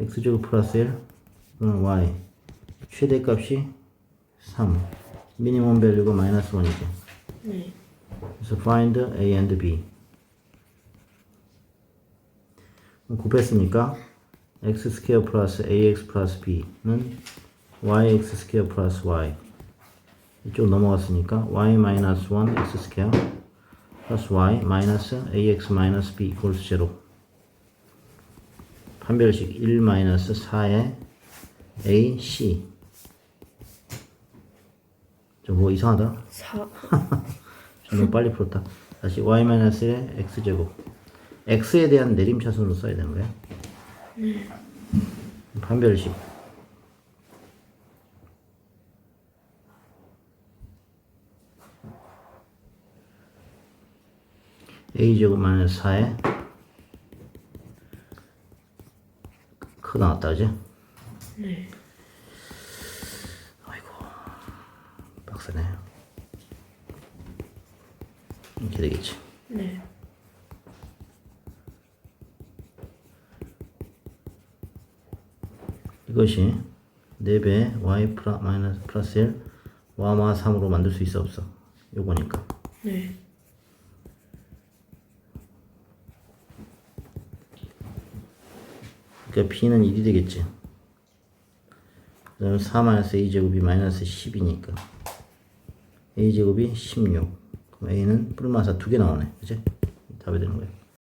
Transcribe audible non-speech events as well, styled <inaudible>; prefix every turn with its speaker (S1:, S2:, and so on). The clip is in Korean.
S1: x제곱 플러스 1 그럼 y. 최대값이 3 미니멈 밸류가 마이너스 1이죠.
S2: 네.
S1: 그래서 find a and b. 곱했으니까 x 스퀘어 플러스 ax 플러스 b는 yx 스퀘어 플러스 y. 이쪽 넘어갔으니까 y 마이너스 1 x 스퀘어 플러스 y 마이너스 ax 마이너스 b 이퀄스 제로 판별식 1 마이너스 4의 a c 저뭐 이상하다
S2: 4. <laughs>
S1: 좀 너무 빨리 풀었다. 다시 y 마이너스 1의 x 제곱. x에 대한 내림차순으로 써야 되는 거야. 판별식. a 제곱 마이너스 4에 크 나왔다, 그지?
S2: 네.
S1: 아이고, 빡세네. 이렇게 되겠지.
S2: 네.
S1: 이것이 4배 y 마이너스 플러스 1 와마 3으로 만들 수 있어 없어 요거니까
S2: 네.
S1: 그러니까 b는 1이 되겠지. 그 다음에 4 마이너스 a제곱이 마이너스 10이니까 a제곱이 16 그럼 a는 뿔마사 두 개 나오네. 그치? 답이 되는 거야